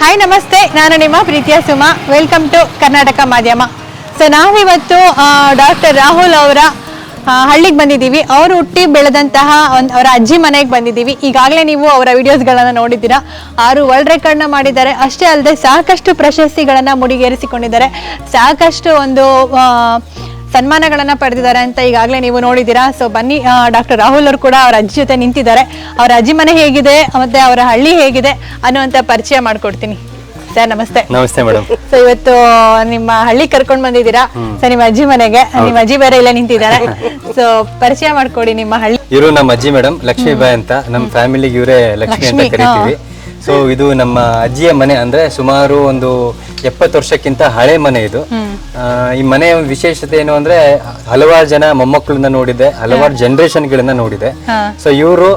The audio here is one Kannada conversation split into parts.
ಹಾಯ್ ನಮಸ್ತೆ. ನಾನು ನಿಮ್ಮ ಪ್ರೀತಿಯ ಸುಮಾ. ವೆಲ್ಕಮ್ ಟು ಕರ್ನಾಟಕ ಮಾಧ್ಯಮ. ಸೊ ನಾವಿವತ್ತು ಡಾಕ್ಟರ್ ರಾಹುಲ್ ಅವರ ಹಳ್ಳಿಗೆ ಬಂದಿದ್ದೀವಿ. ಅವರು ಹುಟ್ಟಿ ಬೆಳೆದಂತಹ ಒಂದು ಅವರ ಅಜ್ಜಿ ಮನೆಗೆ ಬಂದಿದ್ದೀವಿ. ಈಗಾಗಲೇ ನೀವು ಅವರ ವಿಡಿಯೋಸ್ಗಳನ್ನು ನೋಡಿದ್ದೀರಾ. ಆರು ವರ್ಲ್ಡ್ ರೆಕಾರ್ಡ್ನ ಮಾಡಿದ್ದಾರೆ. ಅಷ್ಟೇ ಅಲ್ಲದೆ ಸಾಕಷ್ಟು ಪ್ರಶಸ್ತಿಗಳನ್ನು ಮುಡಿಗೇರಿಸಿಕೊಂಡಿದ್ದಾರೆ. ಸಾಕಷ್ಟು ಒಂದು ಸನ್ಮಾನಗಳನ್ನ ಪಡೆದಿದ್ದಾರೆ ಅಂತ ಈಗಾಗಲೇ ನೀವು ನೋಡಿದ್ದೀರಾ. ಸೊ ಬನ್ನಿ ಡಾಕ್ಟರ್ ರಾಹುಲ್ ಅವರು ಕೂಡ ಅವ್ರ ಅಜ್ಜಿ ಜೊತೆ ನಿಂತಿದ್ದಾರೆ. ಅವ್ರ ಅಜ್ಜಿ ಮನೆ ಹೇಗಿದೆ ಮತ್ತೆ ಅವರ ಹಳ್ಳಿ ಹೇಗಿದೆ ಅನ್ನುವಂತ ಪರಿಚಯ ಮಾಡ್ಕೊಡ್ತೀನಿ. ಸರ್ ನಮಸ್ತೆ. ನಮಸ್ತೆ ಮೇಡಮ್. ಸೊ ಇವತ್ತು ನಿಮ್ಮ ಹಳ್ಳಿ ಕರ್ಕೊಂಡ್ ಬಂದಿದ್ದೀರಾ? ಸೊ ನಿಮ್ಮ ಅಜ್ಜಿ ಮನೆಗೆ ನಿಮ್ಮ ಅಜ್ಜಿ ಬೇರೆ ಇಲ್ಲ ನಿಂತಿದ್ದಾರೆ. ಸೊ ಪರಿಚಯ ಮಾಡ್ಕೊಡಿ ನಿಮ್ಮ ಹಳ್ಳಿ. ಇವರು ನಮ್ಮ ಅಜ್ಜಿ ಮೇಡಮ್ ಲಕ್ಷ್ಮೀಬಾಯಿ ಅಂತ. ನಮ್ಮ ಫ್ಯಾಮಿಲಿಗೆ ಇವರೇ ಲಕ್ಷ್ಮಿ ಅಂತ ಕರಿತೀವಿ. ಸೊ ಇದು ನಮ್ಮ ಅಜ್ಜಿಯ ಮನೆ ಅಂದ್ರೆ ಸುಮಾರು ಒಂದು ಎಪ್ಪತ್ತು ವರ್ಷಕ್ಕಿಂತ ಹಳೆ ಮನೆ ಇದು. ಆ, ಈ ಮನೆಯ ವಿಶೇಷತೆ ಏನು ಅಂದ್ರೆ ಹಲವಾರು ಜನ ಮೊಮ್ಮಕ್ಕಳನ್ನ ನೋಡಿದೆ ಹಲವಾರು ಜನರೇಷನ್ಗಳನ್ನ ನೋಡಿದೆ. ಹಾ. ಸೊ ಇವರು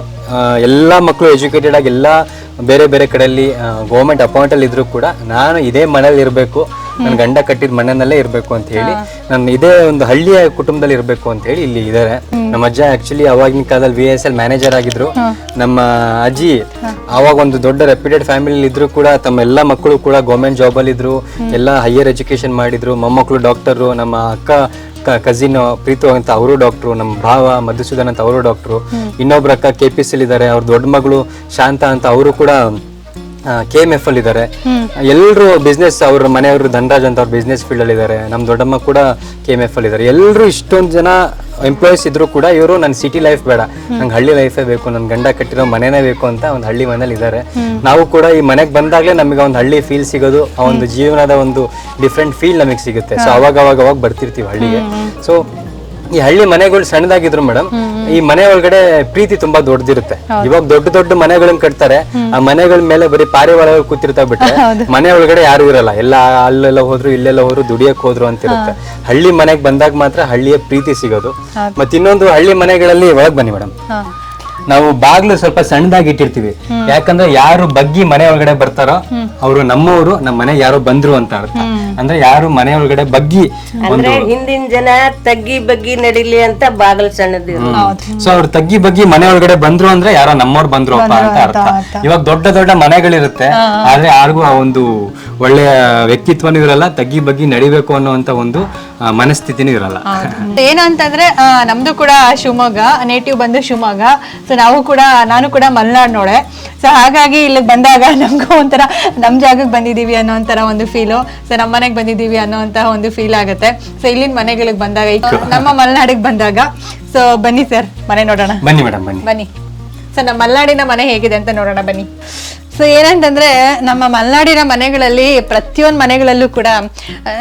ಎಲ್ಲಾ ಮಕ್ಕಳು ಎಜುಕೇಟೆಡ್ ಆಗಿ ಎಲ್ಲಾ ಬೇರೆ ಬೇರೆ ಕಡೆಯಲ್ಲಿ ಗೌರ್ಮೆಂಟ್ ಅಪಾಯಿಂಟ್ ಅಲ್ಲಿ ಇದ್ರು ಕೂಡ ನಾನು ಇದೇ ಮನೆಯಲ್ಲಿ ಇರಬೇಕು ನನ್ನ ಗಂಡ ಕಟ್ಟಿದ ಮನೆಯಲ್ಲೇ ಇರಬೇಕು ಅಂತ ಹೇಳಿ ನಾನು ಇದೇ ಒಂದು ಹಳ್ಳಿಯ ಕುಟುಂಬದಲ್ಲಿ ಇರಬೇಕು ಅಂತ ಹೇಳಿ ಇಲ್ಲಿ ಇದ್ದಾರೆ. ನಮ್ಮ ಅಜ್ಜ ಆಕ್ಚುಲಿ ಅವಾಗಿನ ಕಾಲದಲ್ಲಿ ವಿ ಎಸ್ ಎಲ್ ಮ್ಯಾನೇಜರ್ ಆಗಿದ್ರು. ನಮ್ಮ ಅಜ್ಜಿ ಅವಾಗ ಒಂದು ದೊಡ್ಡ ರೆಪ್ಯೂಟೆಡ್ ಫ್ಯಾಮಿಲಿ ಇದ್ರು ಕೂಡ ತಮ್ಮ ಎಲ್ಲ ಮಕ್ಕಳು ಕೂಡ ಗೌರ್ಮೆಂಟ್ ಜಾಬ್ ಅಲ್ಲಿ ಇದ್ರು. ಎಲ್ಲ ಹೈಯರ್ ಎಜುಕೇಶನ್ ಮಾಡಿದ್ರು. ಮೊಮ್ಮಕ್ಕಳು ಡಾಕ್ಟರು ನಮ್ಮ ಅಕ್ಕ ಕಸಿನ್ ಪ್ರೀತು ಅಂತ ಅವರು ಡಾಕ್ಟ್ರು ನಮ್ಮ ಭಾವ ಮಧುಸೂದನ್ ಅಂತ ಅವರು ಡಾಕ್ಟ್ರು ಇನ್ನೊಬ್ರ ಅಕ್ಕ ಕೆ ಪಿ ಸಿ ಇದ್ದಾರೆ. ಅವ್ರ ದೊಡ್ಡ ಮಗಳು ಶಾಂತ ಅಂತ ಅವರು ಕೂಡ ಕೆ ಎಂ ಎಫ್ ಅಲ್ಲಿ ಇದ್ದಾರೆ ಎಲ್ಲರೂ ಬಿಸ್ನೆಸ್ ಅವ್ರ ಮನೆಯವರು, ಧನರಾಜ್ ಅಂತ ಅವ್ರ ಬಿಸ್ನೆಸ್ ಫೀಲ್ಡ್ ಅಲ್ಲಿ ಇದ್ದಾರೆ ನಮ್ಮ ದೊಡ್ಡಮ್ಮ ಕೂಡ ಕೆ ಎಂ ಎಫ್ ಅಲ್ಲಿ ಇದ್ದಾರೆ ಎಲ್ಲರೂ ಇಷ್ಟೊಂದು ಜನ ಎಂಪ್ಲಾಯೀಸ್ ಇದ್ರು ಕೂಡ ಇವರು ನನ್ನ ಸಿಟಿ ಲೈಫ್ ಬೇಡ. ನಂಗೆ ಹಳ್ಳಿ ಲೈಫೇ ಬೇಕು ನನ್ನ ಗಂಡ ಕಟ್ಟಿರೋ ಮನೆನೇ ಬೇಕು ಅಂತ ಒಂದು ಹಳ್ಳಿ ಮನೇಲಿ ಇದ್ದಾರೆ ನಾವು ಕೂಡ ಈ ಮನೆಗೆ ಬಂದಾಗಲೇ ನಮಗೆ ಒಂದು ಹಳ್ಳಿ ಫೀಲ್ ಸಿಗೋದು, ಆ ಒಂದು ಜೀವನದ ಒಂದು ಡಿಫ್ರೆಂಟ್ ಫೀಲ್ ನಮಗೆ ಸಿಗುತ್ತೆ. ಸೊ ಅವಾಗ ಅವಾಗ ಅವಾಗ ಬರ್ತಿರ್ತೀವಿ ಹಳ್ಳಿಗೆ. ಸೊ ಈ ಹಳ್ಳಿ ಮನೆಗಳು ಸಣ್ಣದಾಗಿದ್ರು ಮೇಡಮ್ ಈ ಮನೆ ಒಳಗಡೆ ಪ್ರೀತಿ ತುಂಬಾ ದೊಡ್ಡದಿರುತ್ತೆ. ಇವಾಗ ದೊಡ್ಡ ದೊಡ್ಡ ಮನೆಗಳನ್ನ ಕಟ್ತಾರೆ ಆ ಮನೆಗಳ ಮೇಲೆ ಬರೀ ಪಾರಿವಾಳಗಳು ಕೂತಿರ್ತಾ ಬಿಟ್ಟರೆ ಮನೆ ಒಳಗಡೆ ಯಾರು ಇರಲ್ಲ. ಎಲ್ಲ ಅಲ್ಲೆಲ್ಲ ಹೋದ್ರು ಇಲ್ಲೆಲ್ಲ ಹೋದ್ರು ದುಡಿಯಕ್ ಹೋದ್ರು ಅಂತ ಇರುತ್ತೆ. ಹಳ್ಳಿ ಮನೆಗೆ ಬಂದಾಗ ಮಾತ್ರ ಹಳ್ಳಿಯ ಪ್ರೀತಿ ಸಿಗೋದು. ಮತ್ತೆ ಇನ್ನೊಂದು ಹಳ್ಳಿ ಮನೆಗಳಲ್ಲಿ ಒಳಗ್ ಬನ್ನಿ ಮೇಡಮ್. ನಾವು ಬಾಗ್ಲು ಸ್ವಲ್ಪ ಸಣ್ಣದಾಗಿ ಇಟ್ಟಿರ್ತೀವಿ. ಯಾಕಂದ್ರೆ ಯಾರು ಬಗ್ಗಿ ಮನೆ ಒಳಗಡೆ ಬರ್ತಾರೋ ಅವರು ನಮ್ಮವರು ನಮ್ಮ ಮನೆ ಯಾರೋ ಬಂದ್ರು ಅಂತ ಅರ್ಥ. ಅಂದ್ರೆ ಯಾರು ಮನೆ ಒಳಗಡೆ ಬಗ್ಗಿ ಅಂದ್ರೆ ಹಿಂದಿನ ಜನ ತಗ್ಗಿ ಬಗ್ಗಿ ನಡಿಲಿ ಅಂತ ಬಾಗಲ್ ಸಣ್ಣದಿರು ಸೊ ಅವ್ರು ತಗ್ಗಿ ಬಗ್ಗಿ ಮನೆ ಒಳಗಡೆ ಬಂದ್ರು ಅಂದ್ರೆ ಯಾರೋ ನಮ್ಮವ್ರು ಬಂದ್ರು ಅಪ್ಪ ಅಂತ ಅರ್ಥ. ಇವಾಗ ದೊಡ್ಡ ದೊಡ್ಡ ಮನೆಗಳಿರುತ್ತೆ ಆದ್ರೆ ಯಾರಿಗೂ ಆ ಒಂದು ಒಳ್ಳೆಯ ವ್ಯಕ್ತಿತ್ವನೂ ಇರಲ್ಲ ತಗ್ಗಿ ಬಗ್ಗಿ ನಡಿಬೇಕು ಅನ್ನುವಂತ ಒಂದು ಮನಸ್ಥಿತಿನೂ ಇರಲ್ಲ. ಏನು ಅಂತಂದ್ರೆ ಆ, ನಮ್ದು ಕೂಡ ಶಿವಮೊಗ್ಗ ನೇಟಿವ್ ಬಂದು ಶಿವಮೊಗ್ಗ. ಸೊ ನಾವು ಕೂಡ ನಾನು ಕೂಡ ಮಲ್ನಾಡ್ ನೋಡೆ ಸೊ ಹಾಗಾಗಿ ಇಲ್ಲಿ ಬಂದಾಗ ನಮಗೂ ಒಂಥರ ನಮ್ಮ ಜಾಗಕ್ಕೆ ಬಂದಿದ್ದೀವಿ ಅನ್ನೋ ಒಂಥರ ಒಂದು ಫೀಲು ಸೊ ನಮ್ಮ ಮನೆಗೆ ಬಂದಿದ್ದೀವಿ ಅನ್ನೋಂತಹ ಒಂದು ಫೀಲ್ ಆಗುತ್ತೆ. ಸೊ ಇಲ್ಲಿನ ಮನೆಗಳಿಗೆ ಬಂದಾಗ ನಮ್ಮ ಮಲೆನಾಡಿಗೆ ಬಂದಾಗ ಸೊ ಬನ್ನಿ ಸರ್ ಮನೆ ನೋಡೋಣ. ಬನ್ನಿ ಮೇಡಮ್ ಬನ್ನಿ. ಬನ್ನಿ. ಸೊ ನಮ್ಮ ಮಲ್ನಾಡಿನ ಮನೆ ಹೇಗಿದೆ ಅಂತ ನೋಡೋಣ ಬನ್ನಿ. ಸೊ ಏನಂತಂದ್ರೆ ನಮ್ಮ ಮಲ್ನಾಡಿನ ಮನೆಗಳಲ್ಲಿ ಪ್ರತಿಯೊಂದು ಮನೆಗಳಲ್ಲೂ ಕೂಡ ಆ,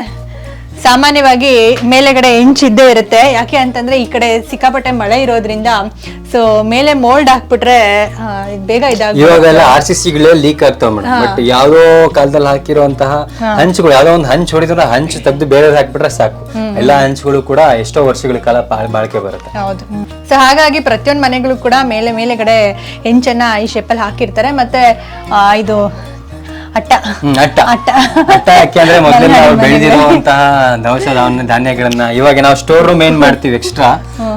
ಸಾಮಾನ್ಯವಾಗಿ ಮೇಲೆಗಡೆ ಹೆಂಚಿದ್ದೇ ಇರುತ್ತೆ. ಯಾಕೆ ಅಂತಂದ್ರೆ ಈ ಕಡೆ ಸಿಕ್ಕಾಪಟ್ಟೆ ಮಳೆ ಇರೋದ್ರಿಂದ ಸೊ ಮೇಲೆ ಮೋಲ್ಡ್ ಹಾಕ್ಬಿಟ್ರೆ ಬೇಗ ಇವಾಗೆಲ್ಲ ಆರ್ ಸಿ ಸಿಗಳೇ ಲೀಕ್ ಆಗ್ತಾವ ಮೇಡಮ್. ಬಟ್ ಯಾವ್ದೋ ಕಾಲದಲ್ಲಿ ಹಾಕಿರುವಂತಹ ಹಂಚುಗಳು ಯಾವ್ದೋ ಒಂದು ಹಂಚು ಹೊಡಿದ್ರೆ ಹಂಚು ತೆಗೆದು ಬೇರೆ ಹಾಕ್ಬಿಟ್ರೆ ಸಾಕು. ಎಲ್ಲಾ ಹಂಚುಗಳು ಕೂಡ ಎಷ್ಟೋ ವರ್ಷಗಳ ಕಾಲ ಬಾಳಿಕೆ ಬರುತ್ತೆ. ಹೌದು. ಸೊ ಹಾಗಾಗಿ ಪ್ರತಿಯೊಂದು ಮನೆಗಳು ಕೂಡ ಮೇಲೆ ಮೇಲೆಗಡೆ ಹೆಂಚನ್ನ ಈ ಶೇಪಲ್ಲಿ ಹಾಕಿರ್ತಾರೆ. ಮತ್ತೆ ಇದು ಅಟ್ಟ. ಅಟ್ಟ. ಅಟ್ಟ. ಅಟ್ಟ ಯಾಕೆಂದ್ರೆ ಮೊದಲೇ ನಾವು ಬೆಳೆದಿರುವಂತಹ ದವಸ ಧಾನ್ಯ- ಧಾನ್ಯಗಳನ್ನ ಇವಾಗ ನಾವು ಸ್ಟೋರ್ ರೂಮ್ ಏನ್ ಮಾಡ್ತೀವಿ ಎಕ್ಸ್ಟ್ರಾ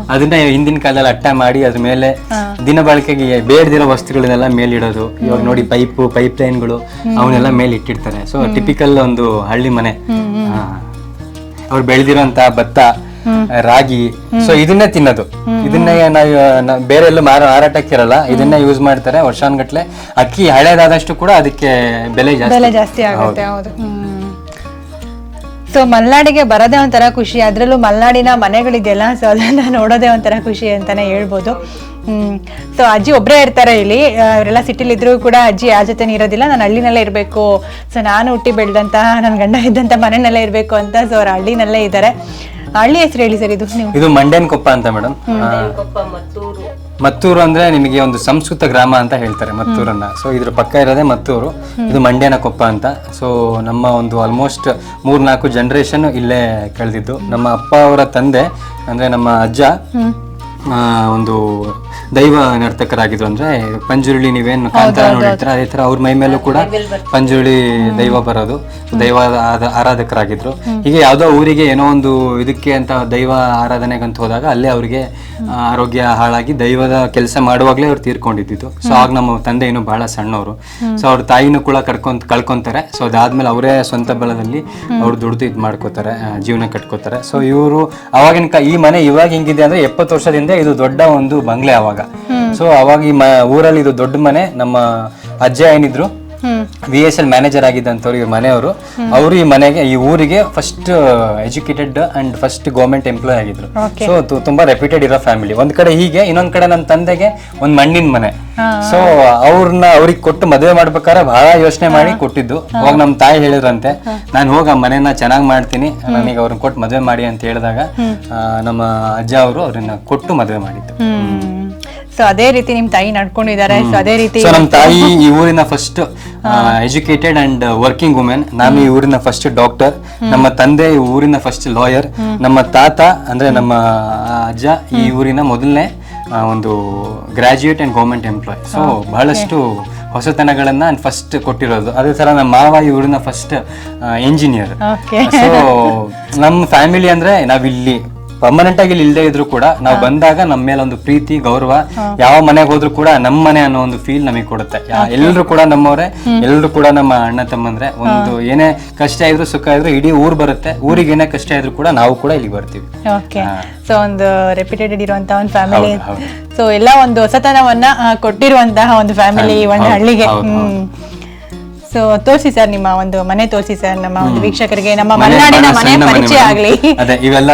ಅದನ್ನ ಹಿಂದಿನ ಕಾಲದಲ್ಲಿ ಅಟ್ಟ ಮಾಡಿ ಅದ್ರ ಮೇಲೆ ದಿನ ಬಳಕೆಗೆ ಬೇಡದಿರೋ ವಸ್ತುಗಳನ್ನೆಲ್ಲ ಮೇಲಿಡೋದು. ಇವಾಗ ನೋಡಿ ಪೈಪ್ ಪೈಪ್ ಲೈನ್ಗಳು ಅವನ್ನೆಲ್ಲ ಮೇಲೆ ಇಟ್ಟಿರ್ತಾರೆ. ಸೊ ಟಿಪಿಕಲ್ ಒಂದು ಹಳ್ಳಿ ಮನೆ. ಅವ್ರು ಬೆಳೆದಿರೋಂತ ಭತ್ತ ರಾಗಿ. ಸೊ ಇದನ್ನೇ ತಿನ್ನೋದು. ಇದನ್ನೇ ನಾವು ಬೇರೆ ಎಲ್ಲೂ ಮಾರ ಮಾರಾಟಕ್ಕಿರಲ್ಲ ಇದನ್ನೇ ಯೂಸ್ ಮಾಡ್ತಾರೆ ವರ್ಷಾನ್ಗಟ್ಲೆ ಅಕ್ಕಿ ಹಳೇದಾದಷ್ಟು ಕೂಡ ಅದಕ್ಕೆ ಬೆಲೆ ಜಾಸ್ತಿ. ಬೆಲೆ ಜಾಸ್ತಿ ಆಗುತ್ತೆ ಹೌದು. ಸೊ ಮಲ್ನಾಡಿಗೆ ಬರೋದೇ ಒಂಥರ ಖುಷಿ. ಅದರಲ್ಲೂ ಮಲ್ನಾಡಿನ ಮನೆಗಳಿದೆಯಲ್ಲ ಸೊ ಅದನ್ನ ನೋಡೋದೇ ಒಂಥರ ಖುಷಿ ಅಂತಾನೆ ಹೇಳ್ಬೋದು. ಹ್ಮ್. ಸೊ ಅಜ್ಜಿ ಒಬ್ಬರೇ ಇರ್ತಾರೆ ಇಲ್ಲಿ. ಅವರೆಲ್ಲ ಸಿಟಿಲಿ ಇದ್ರೂ ಕೂಡ ಅಜ್ಜಿ ಆ ಜೊತೆ ಇರೋದಿಲ್ಲ. ನಾನು ಹಳ್ಳಿನಲ್ಲೇ ಇರಬೇಕು. ಸೊ ನಾನು ಹುಟ್ಟಿ ಬೆಳೆದಂತಹ ನನ್ನ ಗಂಡ ಇದ್ದಂಥ ಮನೆಯಲ್ಲೇ ಇರಬೇಕು ಅಂತ ಸೊ ಅವ್ರ ಹಳ್ಳಿನಲ್ಲೇ ಇದ್ದಾರೆ. ಹಳ್ಳಿ ಹೆಸರು ಹೇಳಿ ಸರ್ ಇದು ನೀವು. ಇದು ಮಂಡ್ಯನ್ ಕೊಪ್ಪ ಅಂತ ಮೇಡಮ್ ಕೊಪ್ಪ ಮತ್ತೂರು. ಮತ್ತೂರು ಅಂದ್ರೆ ನಿಮಗೆ ಒಂದು ಸಂಸ್ಕೃತ ಗ್ರಾಮ ಅಂತ ಹೇಳ್ತಾರೆ ಮತ್ತೂರನ್ನ. ಸೊ ಇದ್ರ ಪಕ್ಕ ಇರೋದೇ ಮತ್ತೂರು. ಇದು ಮಂಡ್ಯನ ಕೊಪ್ಪ ಅಂತ. ಸೊ ನಮ್ಮ ಒಂದು ಆಲ್ಮೋಸ್ಟ್ ಮೂರ್ನಾಲ್ಕು ಜನರೇಷನ್ ಇಲ್ಲೇ ಕಳೆದಿದ್ದು. ನಮ್ಮ ಅಪ್ಪ ಅವರ ತಂದೆ ಅಂದ್ರೆ ನಮ್ಮ ಅಜ್ಜ ಒಂದು ದೈವ ನರ್ತಕರಾಗಿದ್ರು ಅಂದ್ರೆ ಪಂಜುರುಳಿ ನೀವೇನು ಕಾಂತಾರ ನೋಡಿರ್ತೀರ? ಅದೇ ತರ ಅವ್ರ ಮೈ ಮೇಲೂ ಕೂಡ ಪಂಜುರುಳಿ ದೈವ ಬರೋದು. ದೈವ ಆರಾಧಕರಾಗಿದ್ರು. ಹೀಗೆ ಯಾವ್ದೋ ಊರಿಗೆ ಏನೋ ಒಂದು ಇದಕ್ಕೆ ಅಂತ ದೈವ ಆರಾಧನೆಗಂತ ಹೋದಾಗ ಅಲ್ಲೇ ಅವ್ರಿಗೆ ಆರೋಗ್ಯ ಹಾಳಾಗಿ ದೈವದ ಕೆಲಸ ಮಾಡುವಾಗ್ಲೇ ಅವ್ರು ತೀರ್ಕೊಂಡಿದ್ದು ಸೊ ಆಗ ನಮ್ಮ ತಂದೆ ಏನು ಬಹಳ ಸಣ್ಣವರು. ಸೊ ಅವ್ರ ತಾಯಿನೂ ಕೂಡ ಕಡ್ಕೊಂತ ಕಳ್ಕೊಂತಾರೆ. ಸೊ ಅದಾದ್ಮೇಲೆ ಅವರೇ ಸ್ವಂತ ಬಲದಲ್ಲಿ ಅವ್ರು ದುಡ್ದು ಇದು ಮಾಡ್ಕೋತಾರೆ ಜೀವನ ಕಟ್ಕೋತಾರೆ. ಸೊ ಇವರು ಅವಾಗಿನ ಕಾ- ಈ ಮನೆ ಇವಾಗ ಹೆಂಗಿದೆ ಅಂದ್ರೆ ಎಪ್ಪತ್ತು ವರ್ಷದಿಂದ ಇದು ದೊಡ್ಡ ಒಂದು ಬಂಗ್ಲೆ ಅವಾಗ ಸೊ ಅವಾಗ ಈ ಮ ಊರಲ್ಲಿ ಇದು ದೊಡ್ಡ ಮನೆ ನಮ್ಮ ಅಜ್ಜ ಏನಿದ್ರು ವಿ ಎಸ್ ಎಲ್ ಮ್ಯಾನೇಜರ್ ಆಗಿದ್ದಂಥವ್ರು ಇವ್ರ ಮನೆಯವರು. ಅವರು ಈ ಮನೆಗೆ ಈ ಊರಿಗೆ first educated and first government employee ಆಗಿದ್ರು. ಸೊ ತುಂಬಾ ರೆಪ್ಯೂಟೆಡ್ ಇರೋ ಫ್ಯಾಮಿಲಿ ಒಂದ್ ಕಡೆ ಹೀಗೆ ಇನ್ನೊಂದ್ ಕಡೆ ನನ್ನ ತಂದೆಗೆ ಒಂದ್ ಮಣ್ಣಿನ ಮನೆ. ಸೊ ಅವ್ರನ್ನ ಅವ್ರಿಗೆ ಕೊಟ್ಟು ಮದುವೆ ಮಾಡ್ಬೇಕಾದ್ರೆ ಬಹಳ ಯೋಚನೆ ಮಾಡಿ ಕೊಟ್ಟಿದ್ದು. ಅವಾಗ ನಮ್ಮ ತಾಯಿ ಹೇಳಿದ್ರಂತೆ ನಾನು ಹೋಗಿ ಆ ಮನೆನ ಚೆನ್ನಾಗಿ ಮಾಡ್ತೀನಿ. ನನಗೆ ಅವ್ರನ್ನ ಕೊಟ್ಟು ಮದುವೆ ಮಾಡಿ ಅಂತ ಹೇಳಿದಾಗ ಆ, ನಮ್ಮ ಅಜ್ಜ ಅವರು ಅವ್ರನ್ನ ಕೊಟ್ಟು ಮದುವೆ ಮಾಡಿದ್ದು. ಸೊ ಅದೇ ರೀತಿ ನಿಮ್ ತಾಯಿ ನಡ್ಕೊಂಡಿದ್ದಾರೆ. ಸೊ ಅದೇ ರೀತಿ ಸೊ ನಮ್ಮ ತಾಯಿ ಈ ಊರಿನ first educated and working women ನಾನು ಈ ಊರಿನ ಫಸ್ಟ್ ಡಾಕ್ಟರ್ ನಮ್ಮ ತಂದೆ ಈ ಊರಿನ ಫಸ್ಟ್ ಲಾಯರ್ ನಮ್ಮ ತಾತ ಅಂದ್ರೆ ನಮ್ಮ ಅಜ್ಜ ಈ ಊರಿನ ಮೊದಲನೇ ಒಂದು graduate and government employee so ಬಹಳಷ್ಟು ಹೊಸತನಗಳನ್ನ ಫಸ್ಟ್ ಕೊಟ್ಟಿರೋದು. ಅದೇ ತರ ನಮ್ಮ ಮಾವ ಈ ಊರಿನ ಫಸ್ಟ್ ಇಂಜಿನಿಯರ್ ಸೊ ನಮ್ಮ ಫ್ಯಾಮಿಲಿ ಅಂದ್ರೆ ನಾವಿಲ್ಲಿ ಪರ್ಮನೆಂಟ್ ಆಗಿ ಇಲ್ಲಿ ಇಲ್ಲದೆ ಇದ್ರು ಕೂಡ ನಾವು ಬಂದಾಗ ನಮ್ಮ ಮೇಲೆ ಒಂದು ಪ್ರೀತಿ ಗೌರವ ಯಾವ ಮನೆಗೆ ಹೋದ್ರು ಕೂಡ ನಮ್ಮ ಮನೆ ಅನ್ನೋ ಒಂದು ಫೀಲ್ ನಮಗೆ ಕೊಡುತ್ತೆ. ಎಲ್ಲರೂ ಕೂಡ ನಮ್ಮವರೇ ಎಲ್ಲರೂ ಕೂಡ ನಮ್ಮ ಅಣ್ಣ ತಮ್ಮಂದ್ರೆ ಒಂದು ಏನೇ ಕಷ್ಟ ಇದ್ರು ಸುಖ ಇದ್ರು ಇಡೀ ಊರ್ ಬರುತ್ತೆ. ಊರಿಗೆ ಏನೇ ಕಷ್ಟ ಇದ್ರು ಕೂಡ ನಾವು ಕೂಡ ಇಲ್ಲಿ ಬರ್ತೀವಿ. ಓಕೆ ಸೊ ಒಂದು ರೆಪ್ಯುಟೇಟೆಡ್ ಇರುವಂತ ಒಂದು ಫ್ಯಾಮಿಲಿ. ಸೊ ಎಲ್ಲ ಒಂದು ಹೊಸತನವನ್ನ ಕೊಟ್ಟಿರುವಂತಹ ಒಂದು ಫ್ಯಾಮಿಲಿ ಒಂದು ಹಳ್ಳಿಗೆ. ಸೊ ತೋರಿಸಿ ಸರ್ ನಿಮ್ಮ ಒಂದು ಮನೆ ತೋರಿಸಿ ಸರ್ ನಮ್ಮ ಒಂದು ವೀಕ್ಷಕರಿಗೆ ನಮ್ಮ ಮಲೆನಾಡಿನ ಮನೆ ಪರಿಚಯ. ಆಗ್ಲಿ. ಅದೇ ಇವೆಲ್ಲ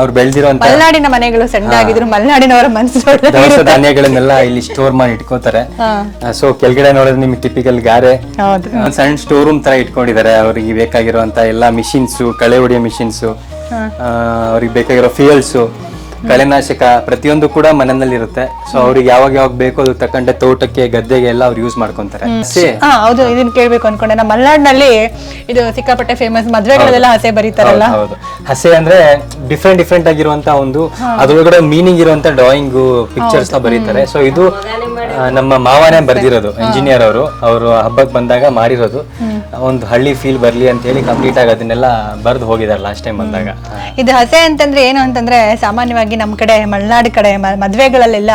ಅವ್ರು ಬೆಳೆದಿರುವಂತ ಮಲೆನಾಡಿನ ಮನೆಗಳು ಸಣ್ಣದಾಗಿದ್ರು ಮಲೆನಾಡಿನವರ ಮನಸ್ಸು ದವಸ ಧಾನ್ಯಗಳನ್ನೆಲ್ಲ ಇಲ್ಲಿ ಸ್ಟೋರ್ ಮಾಡಿ ಇಟ್ಕೋತಾರೆ. ಸೊ ಕೆಳಗಡೆ ನೋಡಿದ್ರೆ ನಿಮ್ಗೆ ಟಿಪಿಕಲ್ ಗಾರೆ. ಒಂದ್ ಸಣ್ಣ ಸ್ಟೋರ್ ರೂಮ್ ತರ ಇಟ್ಕೊಂಡಿದ್ದಾರೆ ಅವ್ರಿಗೆ ಬೇಕಾಗಿರುವಂತ ಎಲ್ಲಾ ಮಿಷಿನ್ಸ್ ಕಳೆ ಹೊಡಿಯೋ ಮಿಷಿನ್ಸ್ ಅವ್ರಿಗೆ ಬೇಕಾಗಿರೋ ಫ್ಯೂಯಲ್ಸ್ ಕಳೆನಾಶಕ ಪ್ರತಿಯೊಂದು ಕೂಡ ಮನೆಯಲ್ಲಿ ಇರುತ್ತೆ ಸೊ ಅವ್ರಿಗೆ ಯಾವಾಗ ಯಾವಾಗ ಬೇಕೋ ಅದು ತಕ್ಕಂತೆ ತೋಟಕ್ಕೆ ಗದ್ದೆಗೆ ಎಲ್ಲ ಅವ್ರು ಯೂಸ್ ಮಾಡ್ಕೊಂತಾರೆ. ಹಾ ಹೌದು ಇದನ್ನ ಕೇಳ್ಬೇಕು ಅನ್ಕೊಂಡೆ. ನಮ್ಮ ಮಲೆನಾಡಿನಲ್ಲಿ ಇದು ಸಿಕ್ಕಾಪಟ್ಟೆ ಫೇಮಸ್ ಮದ್ವೆಗಳೆಲ್ಲ ಹಸೆ ಬರೀತಾರಲ್ಲ? ಹೌದು ಹಸೆ ಅಂದ್ರೆ ಡಿಫ್ರೆಂಟ್ ಡಿಫ್ರೆಂಟ್ ಆಗಿರುವಂತ ಒಂದು ಅದ್ರೊಳಗಡೆ ಮೀನಿಂಗ್ ಇರುವಂತ ಡ್ರಾಯಿಂಗ್ ಪಿಕ್ಚರ್ಸ್ನ ಬರೀತಾರೆ. ಸೊ ಇದು ನಮ್ಮ ಮಾವನೇ ಬರ್ದಿರೋದು ಇಂಜಿನಿಯರ್ ಅವರು. ಅವರು ಹಬ್ಬಕ್ಕೆ ಬಂದಾಗ ಮಾಡಿರೋದು ಒಂದು ಹಳ್ಳಿ ಫೀಲ್ ಬರ್ಲಿ ಅಂತ ಹೇಳಿ ಕಂಪ್ಲೀಟ್ ಆಗಿ ಅದನ್ನೆಲ್ಲ ಬರ್ದು ಹೋಗಿದ್ದಾರೆ ಲಾಸ್ಟ್ ಟೈಮ್ ಬಂದಾಗ. ಇದು ಹಸೆ ಅಂತಂದ್ರೆ ಏನು ಅಂತಂದ್ರೆ ಸಾಮಾನ್ಯವಾಗಿ ನಮ್ ಕಡೆ ಮಲೆನಾಡು ಕಡೆ ಮದ್ವೆಗಳಲ್ಲೆಲ್ಲ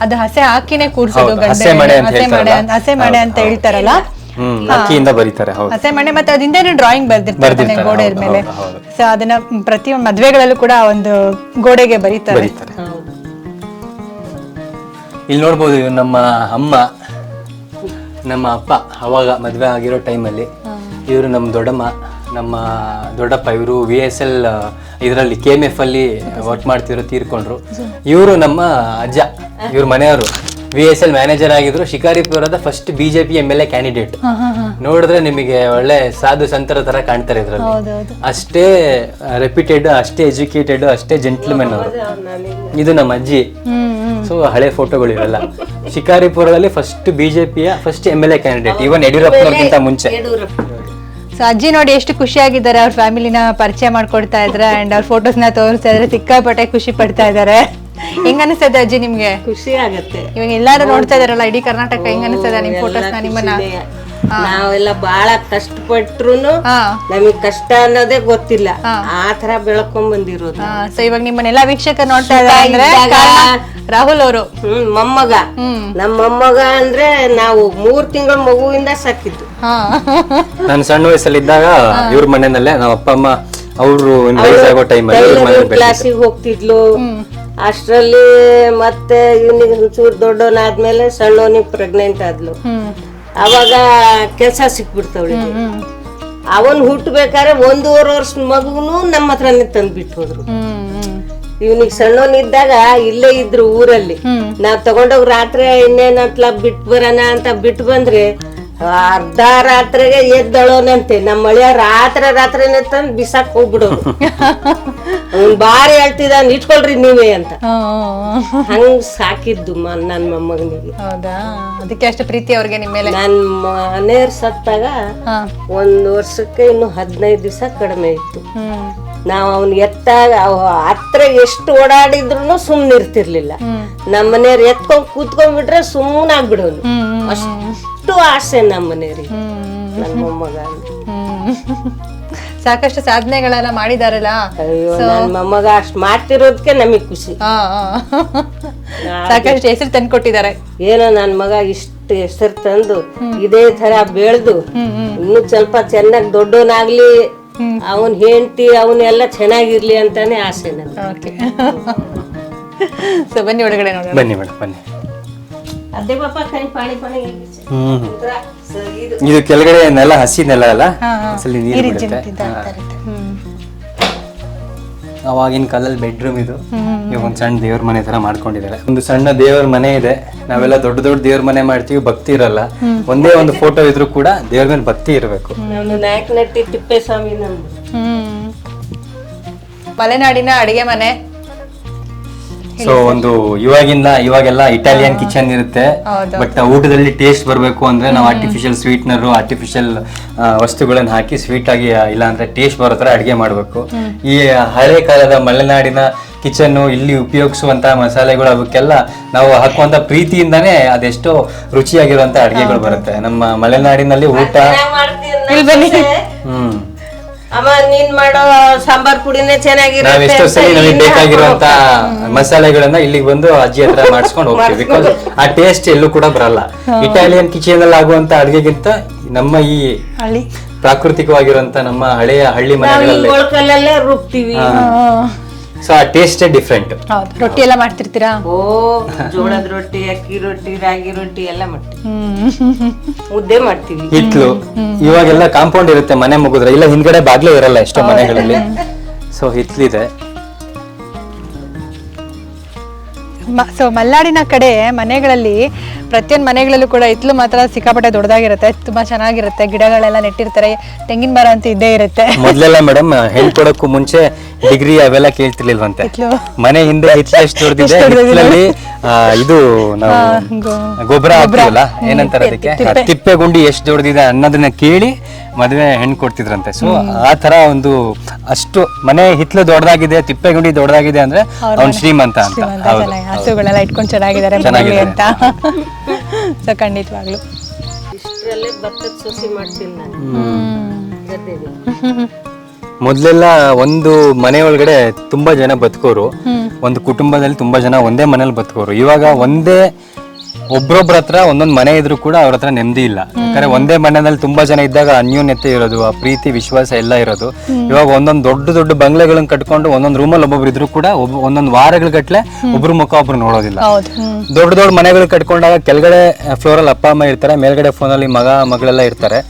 ಅದು ಹಸೆ ಹಾಕಿನೇ ಕೂರ್ಸೋದು ಹೌದು, ಹಸೆ ಮಣೆ ಅಂತ ಹಸೆ ಮಣೆ ಹೇಳ್ತಾರಲ್ಲ. ಅಂತ- ಹಸೆ ಮಣೆ ಅಂತ ಹೇಳ್ತಾರಲ್ಲ? ಹ್ಮ್ ಅಕ್ಕಿಯಿಂದ ಬರೀತಾರೆ ಹೌದು. ಹಸೆ ಮಣೆ ಮತ್ತೆ ಅದಿಂದೇನು ಡ್ರಾಯಿಂಗ್ ಬರ್ದಿರ್ತಾರೆ ಬರ್ದಿರ್ತಾರೆ, ಗೋಡೆ ಹೌದು, ಮೇಲೆ. ಹೌದು, ಹೌದು. ಸೊ ಅದನ್ನ ಪ್ರತಿ ಮದ್ವೆಗಳಲ್ಲೂ ಕೂಡ ಒಂದು ಗೋಡೆಗೆ ಬರೀತಾರೆ. ಬರೀತಾರೆ. ಇಲ್ಲಿ ನೋಡ್ಬೋದು ಇವ್ರು ನಮ್ಮ ಅಮ್ಮ ನಮ್ಮ ಅಪ್ಪ ಅವಾಗ ಮದುವೆ ಆಗಿರೋ ಟೈಮಲ್ಲಿ ಇವರು ನಮ್ಮ ದೊಡ್ಡಮ್ಮ ನಮ್ಮ ದೊಡ್ಡಪ್ಪ ಇವರು ವಿ ಎಸ್ ಎಲ್ ಇದರಲ್ಲಿ ಕೆ ಎಂ ಎಫ್ ಅಲ್ಲಿ ವರ್ಕ್ ಮಾಡ್ತಿರೋ ತೀರ್ಕೊಂಡ್ರು. ಇವರು ನಮ್ಮ ಅಜ್ಜ ಇವ್ರ ಮನೆಯವರು. ವಿ ಎಸ್ ಎಲ್ ಮ್ಯಾನೇಜರ್ ಆಗಿದ್ರು ಶಿಕಾರಿಪುರದ first BJP M L A candidate ನೋಡಿದ್ರೆ ನಿಮಗೆ ಒಳ್ಳೆ ಸಾಧು ಸಂತರ ತರ ಕಾಣ್ತಾರೆ ಇದ್ರಲ್ಲಿ. ಅಷ್ಟೇ ರೆಪ್ಯೂಟೆಡ್ ಅಷ್ಟೇ ಎಜುಕೇಟೆಡ್ ಅಷ್ಟೇ ಜೆಂಟ್ಲ್ಮೆನ್ ಅವರು. ಇದು ನಮ್ಮ ಅಜ್ಜಿ. ಸೊ ಹಳೆ ಫೋಟೋಗಳು ಇರಲ್ಲ. ಶಿಕಾರಿಪುರದಲ್ಲಿ ಫಸ್ಟ್ ಬಿಜೆಪಿಯ first M L A candidate ಇವನ್ ಯಡಿಯೂರಪ್ಪನವ್ರಿಗಿಂತ ಮುಂಚೆ. ಸೊ ಅಜ್ಜಿ ನೋಡಿ ಎಷ್ಟು ಖುಷಿಯಾಗಿದ್ದಾರೆ ಅವ್ರ ಫ್ಯಾಮಿಲಿನ ಪರಿಚಯ ಮಾಡ್ಕೊಡ್ತಾ ಇದ್ರೆ ಅಂಡ್ ಅವ್ರ ಫೋಟೋಸ್ನ ತೋರಿಸ್ತಾ ಇದ್ರೆ ಸಿಕ್ಕಾಪಟ್ಟೆ ಖುಷಿ ಪಡ್ತಾ ಇದ್ದಾರೆ. ಹೆಂಗ್ ಅನಿಸ್ತದೆ ಅಜ್ಜಿ ನಿಮ್ಗೆ? ಖುಷಿ ಆಗುತ್ತೆ. ಇವಾಗ ಎಲ್ಲಾರು ನೋಡ್ತಾ ಇದಾರಲ್ಲ ಇಡೀ ಕರ್ನಾಟಕ ಹೆಂಗ್ ಅನಿಸ್ತದೆ ನಿಮ್ ಫೋಟೋಸ್ನ ನಿಮ್ಮನ್ನ? ನಾವೆಲ್ಲ ಬಹಳ ಕಷ್ಟ ಪಟ್ರುನು ನಮಗ್ ಕಷ್ಟ ಅನ್ನೋದೇ ಗೊತ್ತಿಲ್ಲ. ಆ ತರ ಬೆಳ್ಕೊಂಡ್ ಬಂದಿರೋದು. ಸೊ ಇವಾಗ ನಿಮ್ಮನ್ನೆಲ್ಲ ವೀಕ್ಷಕ ನೋಡ್ತಾ ಇದ್ದಾರೆ ಅಂದ್ರೆ ಕಾರಣ ರಾಹುಲ್ ಅವರು. ಹ್ಮ್ ಮೊಮ್ಮಗ. ಹ್ಮ್. ನಮ್ಮ ಮೊಮ್ಮಗ ಅಂದ್ರೆ ನಾವು ಮೂರ್ ತಿಂಗಳ ಮಗುವಿಂದ ಸಾಕಿದ್ದು. ಹಾ. ನಾನು ಸಣ್ಣ ವಯಸ್ಸಲ್ಲಿದ್ದಾಗ ಇವ್ರ ಮನೆಯಲ್ಲೇ ನಮ್ಮ ಅಪ್ಪ ಅಮ್ಮ ಅವರು ಆಗೋ ಕ್ಲಾಸಿಗೆ ಹೋಗ್ತಿದ್ಲು. ಅಷ್ಟ್ರಲ್ಲಿ ಮತ್ತೆ ಇವನಿಗೆ ಒಂಚೂರು ದೊಡ್ಡವನಾದ್ಮೇಲೆ ಸಣ್ಣವನಿಗೆ ಪ್ರೆಗ್ನೆಂಟ್ ಆದ್ಲು. ಅವಾಗ ಕೆಲಸ ಸಿಕ್ಬಿಡ್ತವಳಿಗೆ ಹ್ಮ್ ಅವನ್ ಹುಟ್ಟಬೇಕಾದ್ರೆ ಒಂದೂವರೆ ವರ್ಷ ಮಗುನು ನಮ್ಮ ಹತ್ರನೇ ತಂದ್ಬಿಟ್ಟು ಹೋದ್ರು ಇವ್ನಿಗೆ ಸಣ್ಣವನಿದ್ದಾಗ ಇಲ್ಲೇ ಇದ್ರು ಊರಲ್ಲಿ. ನಾವ್ ತಗೊಂಡೋಗ್ ರಾತ್ರಿ ಇನ್ನೇನಂತ ಬಿಟ್ ಬರೋಣ ಅಂತ ಬಿಟ್ಟು ಬಂದ್ರೆ ಅರ್ಧ ರಾತ್ರಿಗೆ ಎದ್ದಳೋನಂತೆ ನಮ್ಮ ಮಳೆಯ ರಾತ್ರಿ ರಾತ್ರಿನೇ ತಂದು ಬಿಸಾಕ್ ಹೋಗ್ಬಿಡು. ಅವ್ನ್ ಬಾರಿ ಹೇಳ್ತಿದ್ದಾನ ಇಟ್ಕೊಳ್ರಿ ನೀವೇ ಅಂತ. ಹಂಗ್ ಸಾಕಿದ್ದು ನನ್ನ ನನ್ ಮೊಮ್ಮಗನಿಗೆ. ಹೌದಾ? ಅದಕ್ಕೆ ಅಷ್ಟು ಪ್ರೀತಿ ಅವ್ರಿಗೆ ನಿಮ್ಮ ಮೇಲೆ? ನನ್ನ ಮನೆಯವ್ರು ಸತ್ತಾಗ ಒಂದು ವರ್ಷಕ್ಕೆ ಇನ್ನು ಹದಿನೈದು ದಿವಸ ಕಡಿಮೆ ಇತ್ತು. ನಾವು ಅವ್ನ ಎತ್ತಾಗ ಹತ್ರ ಎಷ್ಟು ಓಡಾಡಿದ್ರು ಸುಮ್ಮನೆ ಇರ್ತಿರ್ಲಿಲ್ಲ. ನಮ್ಮ ಮನೆಯವ್ರು ಎತ್ಕೊಂಡ್ ಕೂತ್ಕೊಂಡ್ಬಿಟ್ರೆ ಸುಮ್ಮನೆ ಆಗ್ಬಿಡೋನು. ಅಷ್ಟು ಆಸೆ ನಮ್ಮ ಮನೆಯವ್ರಿಗೆ. ನನ್ನ ಮೊಮ್ಮಗ. ಸಾಕಷ್ಟು ಸಾಧನೆಗಳೆಲ್ಲ ಮಾಡಿದಾರಲ್ಲ. ಅಯ್ಯೋ ಮೊಮ್ಮಗ ಅಷ್ಟ್ ಮಾಡ್ತಿರೋದಕ್ಕೆ ನಮಗ್ ಖುಷಿ. ಸಾಕಷ್ಟು ಹೆಸರು ತಂದು ಕೊಟ್ಟಿದ್ದಾರೆ. ಏನೋ ನನ್ ಮಗ ಇಷ್ಟು ಹೆಸರು ತಂದು ಇದೇ ತರ ಬೆಳೆದು ಇನ್ನು ಸ್ವಲ್ಪ ಚೆನ್ನಾಗಿ ದೊಡ್ಡವನಾಗ್ಲಿ ಅವನ್ ಹೆಂಡತಿ ಅವನ್ನೆಲ್ಲ ಚೆನ್ನಾಗಿರ್ಲಿ ಅಂತಾನೆ ಆಸೆ ನನ್ಗೆ ಓಕೆ ಸೊ ಬನ್ನಿ ಒಳಗಡೆ ನೋಡೋಣ. ಬನ್ನಿ ಮೇಡಮ್ ಬನ್ನಿ. ಅದೇ ಪಾಪ ಕೈ ಪಾಣಿ ಪಾಣಿ ಹ್ಮ್ ಇದು ಕೆಳಗಡೆ ನೆಲ ಹಸಿ ನೆಲ ಅಲ್ಲ. ಅಸಲಿ ಈ ನೀರು ಬಿಡುತ್ತೆ ಹ್ಮ್. ಅವಾಗಿನ ಕಾಲದಲ್ಲಿ ಬೆಡ್ರೂಮ್ ಇದು. ಇವಾಗ ಒಂದು ಸಣ್ಣ ದೇವ್ರ ಮನೆ ತರ ಮಾಡ್ಕೊಂಡಿದ್ದಾರೆ. ಒಂದು ಸಣ್ಣ ದೇವ್ರ ಮನೆ ಇದೆ. ನಾವೆಲ್ಲ ದೊಡ್ಡ ದೊಡ್ಡ ದೇವ್ರ ಮನೆ ಮಾಡ್ತೀವಿ ಭಕ್ತಿ ಇರಲ್ಲ. ಒಂದೇ ಒಂದು ಫೋಟೋ ಇದ್ರೂ ಕೂಡ ದೇವ್ರ ಮೇಲೆ ಭಕ್ತಿ ಇರಬೇಕು. ಮಲೆನಾಡಿನ ಅಡಿಗೆ ಮನೆ. ಸೊ ಒಂದು ಇವಾಗಿಂದ ಇವಾಗೆಲ್ಲ ಇಟಾಲಿಯನ್ ಕಿಚನ್ ಇರುತ್ತೆ. ಬಟ್ ಊಟದಲ್ಲಿ ಟೇಸ್ಟ್ ಬರಬೇಕು ಅಂದ್ರೆ ನಾವು ಆರ್ಟಿಫಿಷಿಯಲ್ ಸ್ವೀಟ್ನರ್ ಆರ್ಟಿಫಿಷಿಯಲ್ ವಸ್ತುಗಳನ್ನ ಹಾಕಿ ಸ್ವೀಟ್ ಆಗಿ ಇಲ್ಲ ಅಂದ್ರೆ ಟೇಸ್ಟ್ ಬರೋ ತರ ಅಡಿಗೆ ಮಾಡಬೇಕು. ಈ ಹಳೆ ಕಾಲದ ಮಲೆನಾಡಿನ ಕಿಚನ್ ಇಲ್ಲಿ ಉಪಯೋಗಿಸುವಂತಹ ಮಸಾಲೆಗಳು ಅವಕ್ಕೆಲ್ಲ ನಾವು ಹಾಕುವಂತ ಪ್ರೀತಿಯಿಂದಾನೇ ಅದೆಷ್ಟೋ ರುಚಿಯಾಗಿರುವಂತ ಅಡಿಗೆಗಳು ಬರುತ್ತೆ. ನಮ್ಮ ಮಲೆನಾಡಿನಲ್ಲಿ ಊಟ ಅಮ್ಮ ನೀನ್ ಮಾಡೋ ಸಾಂಬಾರ್ ಪುಡಿನೇ ನಾವ್ ಚೆನ್ನಾಗಿರುತ್ತೆ ಎಷ್ಟೋ ಅಂತ ಸಲ ನಮಗೆ ಬೇಕಾಗಿರುವಂತ ಮಸಾಲೆಗಳನ್ನ ಇಲ್ಲಿಗೆ ಬಂದು ಅಜ್ಜಿ ಹತ್ರ ಮಾಡಿಸ್ಕೊಂಡು ಹೋಗ್ತೀವಿ. ಬಿಕಾಸ್ ಆ ಟೇಸ್ಟ್ ಎಲ್ಲೂ ಕೂಡ ಬರಲ್ಲ. ಇಟಾಲಿಯನ್ ಕಿಚನ್ ಅಲ್ಲಿ ಆಗುವಂತ ಅಡಿಗೆಗಿಂತ ನಮ್ಮ ಈ ಹಳ್ಳಿ. ಪ್ರಾಕೃತಿಕವಾಗಿರುವಂತ ನಮ್ಮ ಹಳೆಯ ಹಳ್ಳಿ ನಾವ್ ಈ ಮನೆಗಳಲ್ಲಿ ಒಳ್ಕಲ್ಲಲ್ಲೇ ರುಬ್ತೀವಿ. ಸೊ ಆ ಟೇಸ್ಟ್ ಡಿಫ್ರೆಂಟ್ ಹೌದು. ರೊಟ್ಟಿ ಎಲ್ಲ ಮಾಡ್ತಿರ್ತೀರಾ? ಓ ಜೋಳದ ರೊಟ್ಟಿ ಅಕ್ಕಿ ರೊಟ್ಟಿ ರಾಗಿ ರೊಟ್ಟಿ ಎಲ್ಲ ಮಾಡ್ತೀವಿ. ಮುದ್ದೆ ಮಾಡ್ತೀವಿ. ಹಿತ್ಲು ಇವಾಗೆಲ್ಲ ಕಾಂಪೌಂಡ್ ಇರುತ್ತೆ ಮನೆ ಮುಗಿದ್ರೆ. ಇಲ್ಲ ಹಿಂದ್ಗಡೆ ಬಾಗ್ಲೇ ಇರಲ್ಲ ಎಷ್ಟೋ ಮನೆಗಳಲ್ಲಿ. ಸೊ ಹಿತ್ಲಿದೆ ಸೊ ಮಲ್ನಾಡಿನ ಕಡೆ ಮನೆಗಳಲ್ಲಿ ಪ್ರತಿಯೊಂದು ಮನೆಗಳಲ್ಲೂ ಕೂಡ ಇತ್ಲು ಮಾತ್ರ ಸಿಕ್ಕಾಪಟ್ಟೆ ದೊಡ್ಡದಾಗಿರುತ್ತೆ. ತುಂಬಾ ಚೆನ್ನಾಗಿರುತ್ತೆ. ಗಿಡಗಳೆಲ್ಲ ನೆಟ್ಟಿರ್ತಾರೆ. ತೆಂಗಿನ ಮರ ಅಂತ ಇದ್ದೇ ಇರುತ್ತೆ. ಮೊದಲೆಲ್ಲ ಮೇಡಮ್ ಹೇಳ್ಕೊಡಕ್ಕೂ ಮುಂಚೆ ಡಿಗ್ರಿ ಅವೆಲ್ಲ ಕೇಳ್ತಿರ್ಲಿಲ್ವಂತೆ. ಮನೆ ಹಿಂದೆ ಹಿತ್ಲು ಎಷ್ಟು ದೊಡ್ಡದಿದೆ ಹಿತ್ಲಲ್ಲಿ ಇದು ನಾವು ಗೊಬ್ಬರ ಹಾಕ್ತಿವಲ್ಲ ಏನಂತಾರೆ ಅದಕ್ಕೆ? ತಿಪ್ಪೆ. ಗುಂಡಿ ಎಷ್ಟು ದೊಡ್ಡದಿದೆ ಅನ್ನೋದನ್ನ ಕೇಳಿ ಮದುವೆ ಹೆಣ್ಣು ಕೊಡ್ತಿದ್ರಂತೆ. ಸೊ ಆ ತರ ಒಂದು ಅಷ್ಟು ಮನೆ ಹಿತ್ಲು ದೊಡ್ಡದಾಗಿದೆ ತಿಪ್ಪೆ ಗುಂಡಿ ದೊಡ್ಡದಾಗಿದೆ ಅಂದ್ರೆ ಅವ್ನು ಶ್ರೀಮಂತ ಅಂತ. ಹಸುಗಳೆಲ್ಲ ಇಟ್ಕೊಂಡು ಚೆನ್ನಾಗಿದ್ದಾರೆ ಅಂತ. ಸೊ ಖಂಡಿತವಾಗ್ಲು. ಇಷ್ಟರಲ್ಲೇ ಭತ್ತದ ಸೊಸಿ ಮಾಡ್ತೀನಿ ನಾನು. ಮೊದ್ಲೆಲ್ಲ ಒಂದು ಮನೆ ಒಳಗಡೆ ತುಂಬಾ ಜನ ಬದುಕೋರು. ಒಂದು ಕುಟುಂಬದಲ್ಲಿ ತುಂಬಾ ಜನ ಒಂದೇ ಮನೇಲಿ ಬದುಕೋರು. ಇವಾಗ ಒಂದೇ ಒಬ್ರೊಬ್ರ ಹತ್ರ ಒಂದೊಂದ್ ಮನೆ ಇದ್ರು ಕೂಡ ಅವ್ರ ಹತ್ರ ನೆಮ್ಮದಿ ಇಲ್ಲ. ಯಾಕಂದ್ರೆ ಒಂದೇ ಮನೆಯಲ್ಲಿ ತುಂಬಾ ಜನ ಇದ್ದಾಗ ಅನ್ಯೋನ್ಯತೆ ಇರೋದು ಆ ಪ್ರೀತಿ ವಿಶ್ವಾಸ ಎಲ್ಲ ಇರೋದು. ಇವಾಗ ಒಂದೊಂದ್ ದೊಡ್ಡ ದೊಡ್ಡ ಬಂಗ್ಲೆಗಳನ್ನ ಕಟ್ಕೊಂಡು ಒಂದೊಂದ್ ರೂಮಲ್ಲಿ ಒಬ್ಬೊಬ್ರು ಇದ್ರು ಕೂಡ ಒಬ್ಬ ಒಂದೊಂದ್ ವಾರಗಳ ಗಟ್ಲೆ ಒಬ್ರು ಮುಖ ಒಬ್ರು ನೋಡೋದಿಲ್ಲ. ದೊಡ್ಡ ದೊಡ್ಡ ಮನೆಗಳು ಕಟ್ಕೊಂಡಾಗ ಕೆಳಗಡೆ ಫ್ಲೋರಲ್ಲಿ ಅಪ್ಪ ಅಮ್ಮ ಇರ್ತಾರೆ ಮೇಲ್ಗಡೆ ಫೋನಲ್ಲಿ ಮಗ ಮಗಳೆಲ್ಲ ಇರ್ತಾರೆ.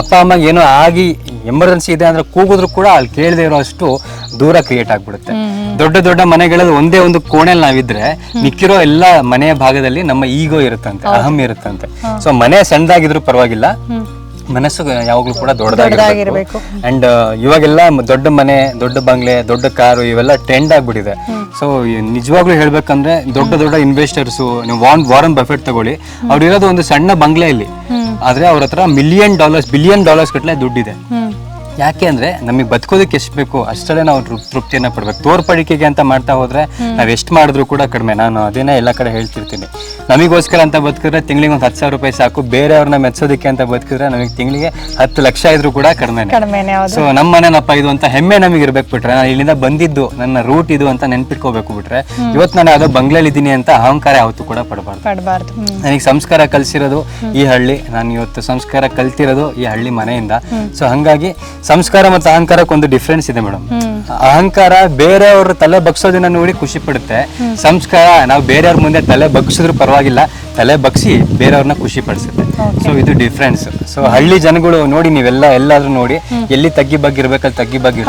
ಅಪ್ಪ ಅಮ್ಮಗೆ ಏನೋ ಆಗಿ ಎಮರ್ಜೆನ್ಸಿ ಇದೆ ಅಂದ್ರೆ ಕೂಗಿದ್ರು ಕೂಡ ಅಲ್ಲಿ ಕೇಳದೆ ಇರೋ ಅಷ್ಟು ದೂರ ಕ್ರಿಯೇಟ್ ಆಗ್ಬಿಡುತ್ತೆ. ದೊಡ್ಡ ದೊಡ್ಡ ಮನೆಗಳಲ್ಲಿ ಒಂದೇ ಒಂದು ಕೋಣೆಯಲ್ಲಿ ನಾವಿದ್ರೆ ಮಿಕ್ಕಿರೋ ಎಲ್ಲ ಮನೆಯ ಭಾಗದಲ್ಲಿ ನಮ್ಮ ಈಗೋ ಇರುತ್ತಂತೆ ಅಹಂ ಇರುತ್ತಂತೆ. ಸೊ ಮನೆ ಸಣ್ಣದಾಗಿದ್ರು ಪರವಾಗಿಲ್ಲ. ಮನಸ್ಸು ಯಾವಾಗ್ಲೂ ಕೂಡ ದೊಡ್ಡದಾಗಿರ್ಬೇಕು. ಅಂಡ್ ಇವಾಗೆಲ್ಲ ದೊಡ್ಡ ಮನೆ ದೊಡ್ಡ ಬಂಗ್ಲೆ ದೊಡ್ಡ ಕಾರು ಇವೆಲ್ಲ ಟ್ರೆಂಡ್ ಆಗ್ಬಿಟ್ಟಿದೆ. ಸೊ ನಿಜವಾಗ್ಲೂ ಹೇಳ್ಬೇಕಂದ್ರೆ ದೊಡ್ಡ ದೊಡ್ಡ ಇನ್ವೆಸ್ಟರ್ಸ್ ನೀವು ವಾರನ್ ಬಫೆಟ್ ತಗೊಳ್ಳಿ. ಅವ್ರು ಇರೋದು ಒಂದು ಸಣ್ಣ ಬಂಗ್ಲೆಯಲ್ಲಿ ಆದ್ರೆ ಅವ್ರ ಹತ್ರ ಮಿಲಿಯನ್ ಡಾಲರ್ಸ್ ಬಿಲಿಯನ್ ಡಾಲರ್ಸ್ ಗಟ್ಟಲೆ ದುಡ್ಡಿದೆ. ಯಾಕೆ ಅಂದ್ರೆ ನಮಗೆ ಬದುಕೋದಕ್ಕೆ ಎಷ್ಟು ಬೇಕು ಅಷ್ಟರಲ್ಲೇ ನಾವು ತೃಪ್- ತೃಪ್ತಿಯನ್ನ ಪಡ್ಬೇಕು. ತೋರ್ಪಡಿಕೆಗೆ ಅಂತ ಮಾಡ್ತಾ ಹೋದ್ರೆ ನಾವ್ ಎಷ್ಟು ಮಾಡಿದ್ರು ಕೂಡ ಕಡಿಮೆ. ನಾನು ಅದೇನೇ ಎಲ್ಲ ಕಡೆ ಹೇಳ್ತಿರ್ತೀನಿ. ನಮಗೋಸ್ಕರ ಅಂತ ಬದುಕಿದ್ರೆ ತಿಂಗಳಿಗೆ ಒಂದು ಹತ್ತು ಸಾವಿರ ರೂಪಾಯಿ ಸಾಕು. ಬೇರೆಯವ್ರನ್ನ ಮೆಚ್ಚೋದಕ್ಕೆ ಅಂತ ಬದುಕಿದ್ರೆ ನಮಗೆ ತಿಂಗಳಿಗೆ ಹತ್ತು ಲಕ್ಷ ಇದ್ರು ಕೂಡ ಕಡಿಮೆ ಕಡಿಮೆನೆ ಹೌದು. ಸೊ ನಮ್ಮ ಮನೆನಪ್ಪ ಇದು ಅಂತ ಹೆಮ್ಮೆ ನಮಗೆ ಇರ್ಬೇಕು ಬಿಟ್ರೆ ನಾನು ಇಲ್ಲಿಂದ ಬಂದಿದ್ದು ನನ್ನ ರೂಟ್ ಇದು ಅಂತ ನೆನ್ಪಿಟ್ಕೋಬೇಕು ಬಿಟ್ರೆ ಇವತ್ತು ನಾನು ಯಾವುದೋ ಬಂಗ್ಲೇಲ್ ಇದ್ದೀನಿ ಅಂತ ಅಹಂಕಾರ ಯಾವತ್ತು ಕೂಡ ಪಡಬಾರ್ದು. ಪಡಬಾರ್ದು ಹ್ಮ್. ನನಗೆ ಸಂಸ್ಕಾರ ಕಲಿಸಿರೋದು ಈ ಹಳ್ಳಿ. ನಾನು ಇವತ್ತು ಸಂಸ್ಕಾರ ಕಲ್ತಿರೋದು ಈ ಹಳ್ಳಿ ಮನೆಯಿಂದ. ಸೊ ಹಂಗಾಗಿ ಸಂಸ್ಕಾರ ಮತ್ತು ಅಹಂಕಾರಕ್ಕೆ ಒಂದು ಡಿಫ್ರೆನ್ಸ್ ಇದೆ ಮೇಡಮ್ ಅಹಂಕಾರ ಬೇರೆಯವ್ರ ತಲೆ ಬಗ್ಸೋದನ್ನ ನೋಡಿ ಖುಷಿ ಪಡುತ್ತೆ. ಸಂಸ್ಕಾರ ನಾವು ಬೇರೆಯವ್ರ ಮುಂದೆ ತಲೆ ಬಗ್ಸಿದ್ರು ಪರವಾಗಿಲ್ಲ ತಲೆ ಬಗ್ಸಿ ಬೇರೆಯವ್ರನ್ನ ಖುಷಿ ಪಡಿಸುತ್ತೆ. ಸೊ ಇದು ಡಿಫ್ರೆನ್ಸ್ ಸೊ ಹಳ್ಳಿ ಜನಗಳು ನೋಡಿ ನೀವೆಲ್ಲ ಎಲ್ಲಾದ್ರೂ ನೋಡಿ ಎಲ್ಲಿ ತಗ್ಗಿ ಬಗ್ಗೆ ಇರ್ಬೇಕಲ್ಲಿ ತಗ್ಗಿ ಬಗ್ಗೆ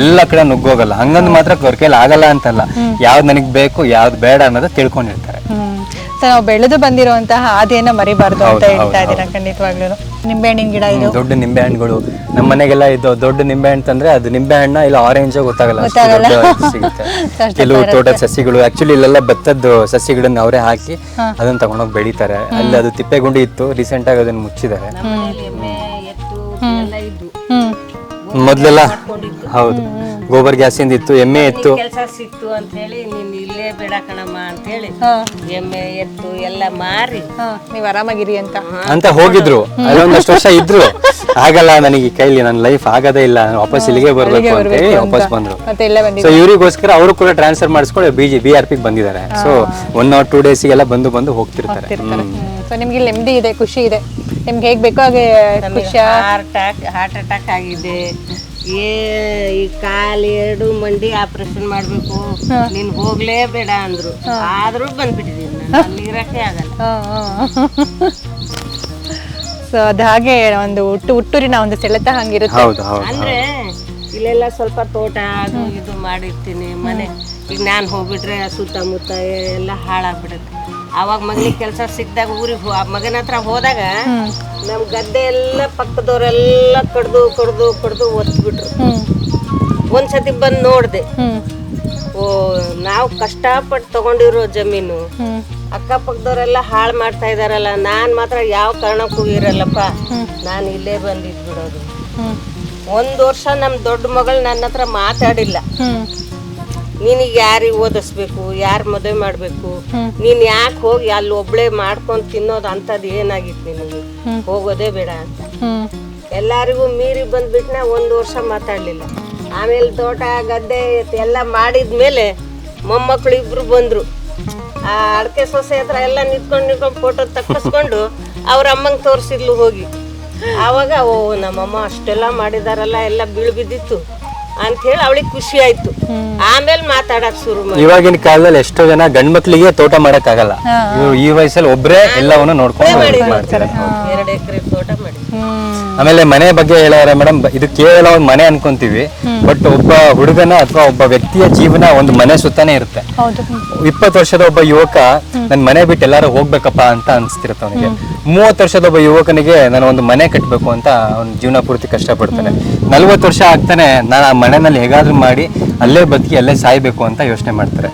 ಎಲ್ಲ ಕಡೆ ನುಗ್ಗೋಗಲ್ಲ. ಹಂಗಂದ್ ಮಾತ್ರ ಅವ್ರ ಕೈಲಿ ಆಗಲ್ಲ ಅಂತಲ್ಲ. ಯಾವ್ದು ನನಗೆ ಬೇಕು ಯಾವ್ದು ಬೇಡ ಅನ್ನೋದು ತಿಳ್ಕೊಂಡಿರ್ತಾರೆ. ಹ್ಮ್. ಸೊ ನಾವು ಬೆಳೆದು ಬಂದಿರುವಂತಹ ಹಾದಿಯನ್ನ ಮರಿಬಾರ್ದು ಅಂತ ಹೌದು, ಹೇಳ್ತಾ ಹೌದು, ಇದ್ದೀರಾ ಖಂಡಿತವಾಗ್ಲೂ ನಿಂಬೆಹಣ್ಣಿನ ಗಿಡ ಇದು? ದೊಡ್ಡ ನಿಂಬೆ ಹಣ್ಣುಗಳು ನಮ್ಮ ಮನೆಗೆಲ್ಲ ಇದು ದೊಡ್ಡ ನಿಂಬೆ ಹಣ್ಣು ತಂದ್ರೆ ಅದು ನಿಂಬೆ ಹಣ್ಣ ಇಲ್ಲ ಆರೆಂಜ್ ಗೊತ್ತಾಗಲ್ಲ ಅಷ್ಟು ಗೊತ್ತಾಗಲ್ಲ. ದೊಡ್ಡ ಸಿಗುತ್ತೆ ಅಷ್ಟು ಕೆಲವು ತೋಟದ ಸಸಿಗಳು ಆಕ್ಚುಲಿ ಇಲ್ಲೆಲ್ಲ ಬತ್ತದ್ದು ಸಸಿಗಳನ್ನ ಅವರೇ ಹಾಕಿ ಅದನ್ನ ತಗೊಂಡೋಗಿ ಬೆಳಿತಾರೆ. ಅಲ್ಲಿ ಅದು ತಿಪ್ಪೆಗುಂಡಿ ಇತ್ತು ರೀಸೆಂಟ್ ಆಗಿ ಅದನ್ನ ಮುಚ್ಚಿದ್ದಾರೆ. ಮನೇಲಿ ಎಮ್ಮೆ ಎತ್ತು ಎಲ್ಲ ಇದ್ದು. ಹ್ಮ್. ಮೊದ್ಲೆಲ್ಲ ಹೌದು. ಗೋಬರ್ ಗ್ಯಾಸ್ ಇಂದ ಇತ್ತು ಎಮ್ಮೆ ಇತ್ತು. ಕೆಲಸ ಸಿಕ್ತು ಅಂತ ಹೇಳಿ ನೀನ್ ಇಲ್ಲೇ ಬೇಡ ಕಣಮ್ಮ ಅಂತ ಹೇಳಿ ಎಮ್ಮೆ ಎತ್ತು ಎಲ್ಲ ಮಾರಿ. ನೀವ್ ಆರಾಮಾಗಿರಿ ಅಂತ. ಅಂತ ಹೋಗಿದ್ರು. ಅಲ್ಲೊಂದಷ್ಟು ವರ್ಷ ಇದ್ರು. ಆಗಲ್ಲ ನನಗೆ ಈ ಕೈಲಿ ನನ್ನ ಲೈಫ್ ಆಗದೇ ಇಲ್ಲ. ನಾನು ವಾಪಸ್ ಇಲ್ಲಿಗೆ ಬರ್ಬೇಕು ಅಂತ ಹೇಳಿ ವಾಪಸ್ ಬಂದ್ರು. ಮತ್ತೆ ಇಲ್ಲೇ ಬಂದಿದ್ದೀವಿ ಸೊ ಇವರಿಗೋಸ್ಕರ ಅವರು ಕೂಡ ಟ್ರಾನ್ಸ್ಫರ್ ಮಾಡಿಸ್ಕೊಂಡು B G B R P ಬಂದಿದ್ದಾರೆ. ಸೊ ಒನ್ ಆರ್ ಟೂ ಡೇಸಿಗೆಲ್ಲ ಬಂದು ಬಂದು ಹೋಗ್ತಿರ್ತಾರೆ. ಸೊ ನಿಮ್ಗೆ ಇಲ್ಲಿ ನೆಮ್ಮದಿ ಇದೆ ಖುಷಿ ಇದೆ. ನಿಮ್ಗೆ ಹೇಗ್ ಬೇಕೋ ಹಾಗೆ ಖುಷಿ ಹಾರ್ಟ್ ಅಟ್ಯಾಕ್ ಹಾರ್ಟ್ ಅಟ್ಯಾಕ್ ಆಗಿದೆ. ಏ ಈ ಕಾಲು ಎರಡು ಮಂಡಿ ಆಪರೇಷನ್ ಮಾಡ್ಬೇಕು. ನೀನ್ ಹೋಗ್ಲೇಬೇಡ ಅಂದ್ರು. ಆದ್ರೂ ಬಂದ್ಬಿಟ್ಟಿದೀನಿ ನಾನು. ಇರಕ್ಕೆ ಆಗಲ್ಲ. ಸೊ ಅದ ಹಾಗೆ ಒಂದು ಹುಟ್ಟು ಹುಟ್ಟೂರಿನ ಒಂದು ಸೆಳೆತ ಹಂಗಿರುತ್ತೆ. ಹೌದು ಹೌದು ಅಂದ್ರೆ ಇಲ್ಲೆಲ್ಲ ಸ್ವಲ್ಪ ತೋಟ ಅದು ಇದು ಮಾಡಿರ್ತೀನಿ ಮನೆ. ಈಗ ನಾನು ಹೋಗ್ಬಿಟ್ರೆ ಸುತ್ತಮುತ್ತ ಎಲ್ಲ ಹಾಳಾಗ್ಬಿಡುತ್ತೆ. ಅವಾಗ ಮಗನಿಗೆ ಕೆಲಸ ಸಿಕ್ಕಿದಾಗ ಊರಿಗೆ ಮಗನ ಹತ್ರ ಹೋದಾಗ ನಮ್ಮ ಗದ್ದೆ ಎಲ್ಲ ಪಕ್ಕದವರೆಲ್ಲ ಕಡ್ದು ಕಡ್ದು ಕಡ್ದು ಒತ್ಬಿಟ್ರು. ಒಂದು ಒಂದ್ಸತಿ ಬಂದು ನೋಡ್ದೆ. ಓ ನಾವು ಕಷ್ಟಪಟ್ಟು ತಗೊಂಡಿರೋ ಜಮೀನು. ಅಕ್ಕ ಅಕ್ಕಪಕ್ಕದವರೆಲ್ಲ ಹಾಳು ಮಾಡ್ತಾ ಇದಾರಲ್ಲ ನಾನ್ ಮಾತ್ರ ಯಾವ ಕಾರಣಕ್ಕೂ ಇರಲ್ಲಪ್ಪ. ನಾನು ಇಲ್ಲೇ ಬಂದಿದ್ ಬಿಡೋದು. ಒಂದ್ ವರ್ಷ ನಮ್ ದೊಡ್ಡ ಮಗಳು ನನ್ನ ಹತ್ರ ಮಾತಾಡಿಲ್ಲ. ನಿನಗೆ ಯಾರಿಗೆ ಓದಿಸ್ಬೇಕು ಯಾರು ಮದುವೆ ಮಾಡಬೇಕು? ನೀನು ಯಾಕೆ ಹೋಗಿ ಅಲ್ಲಿ ಒಬ್ಳೆ ಮಾಡ್ಕೊಂಡು ತಿನ್ನೋದು ಅಂತದ್ ಏನಾಗಿತ್ತು ನಿನಗೆ. ಹೋಗೋದೇ ಬೇಡ ಅಂತ. ಎಲ್ಲರಿಗೂ ಮೀರಿ ಬಂದ್ಬಿಟ್ನ ಒಂದು ವರ್ಷ ಮಾತಾಡಲಿಲ್ಲ. ಆಮೇಲೆ ತೋಟ ಗದ್ದೆ ಎಲ್ಲ ಮಾಡಿದ್ಮೇಲೆ ಮೊಮ್ಮಕ್ಕಳು ಇಬ್ರು ಬಂದರು. ಆ ಅಡಕೆ ಸೊಸೆ ಹತ್ರ ಎಲ್ಲ ನಿಂತ್ಕೊಂಡು ನಿಂತ್ಕೊಂಡು ಫೋಟೋ ತಪ್ಪಿಸ್ಕೊಂಡು ಅವ್ರ ಅಮ್ಮಂಗೆ ತೋರಿಸಿದ್ಲು ಹೋಗಿ. ಆವಾಗ ಓ ನಮ್ಮಮ್ಮ ಅಷ್ಟೆಲ್ಲ ಮಾಡಿದಾರಲ್ಲ ಎಲ್ಲ ಬೀಳು ಬಿದ್ದಿತ್ತು ಅಂತ ಹೇಳಿ ಅವಳಿಗೆ ಖುಷಿ ಆಯ್ತು. ಆಮೇಲೆ ಮಾತಾಡಕ್ ಶುರು ಮಾಡಿ. ಇವಾಗಿನ ಕಾಲದಲ್ಲಿ ಎಷ್ಟೋ ಜನ ಗಂಡ್ಮಕ್ಳಿಗೆ ತೋಟ ಮಾಡಕ್ ಆಗಲ್ಲ ಇವ್ರು ಈ ವಯಸ್ಸಲ್ಲಿ ಒಬ್ರೇ ಎಲ್ಲವನ್ನು ನೋಡ್ಕೊಂಡು ಮಾಡ್ತಾರೆ ಎರಡು ಎಕರೆ ತೋಟ ಮಾಡಿ. ಆಮೇಲೆ ಮನೆ ಬಗ್ಗೆ ಹೇಳಾರೆ ಮೇಡಮ್ ಇದು ಕೇವಲ ಒಂದು ಮನೆ ಅನ್ಕೊಂತೀವಿ. ಬಟ್ ಒಬ್ಬ ಹುಡುಗನ ಅಥವಾ ಒಬ್ಬ ವ್ಯಕ್ತಿಯ ಜೀವನ ಒಂದು ಮನೆ ಸುತ್ತಾನೆ ಇರುತ್ತೆ. ಹೌದು. ಇಪ್ಪತ್ತು ವರ್ಷದ ಒಬ್ಬ ಯುವಕ ನನ್ ಮನೆ ಬಿಟ್ಟು ಎಲ್ಲಾರು ಹೋಗ್ಬೇಕಪ್ಪ ಅಂತ ಅನ್ಸ್ತಿರುತ್ತೆ ಅವನಿಗೆ. ಮೂವತ್ತು ವರ್ಷದ ಒಬ್ಬ ಯುವಕನಿಗೆ ನಾನು ಒಂದು ಮನೆ ಕಟ್ಟಬೇಕು ಅಂತ ಅವ್ನ ಜೀವನ ಪೂರ್ತಿ ಕಷ್ಟಪಡ್ತಾನೆ. ನಲ್ವತ್ತು ವರ್ಷ ಆಗ್ತಾನೆ ನಾನು ಆ ಮನೆಯಲ್ಲಿ ಹೇಗಾದ್ರೂ ಮಾಡಿ ಅಲ್ಲೇ ಬದುಕಿ ಅಲ್ಲೇ ಸಾಯ್ಬೇಕು ಅಂತ ಯೋಚನೆ ಮಾಡ್ತಾರೆ.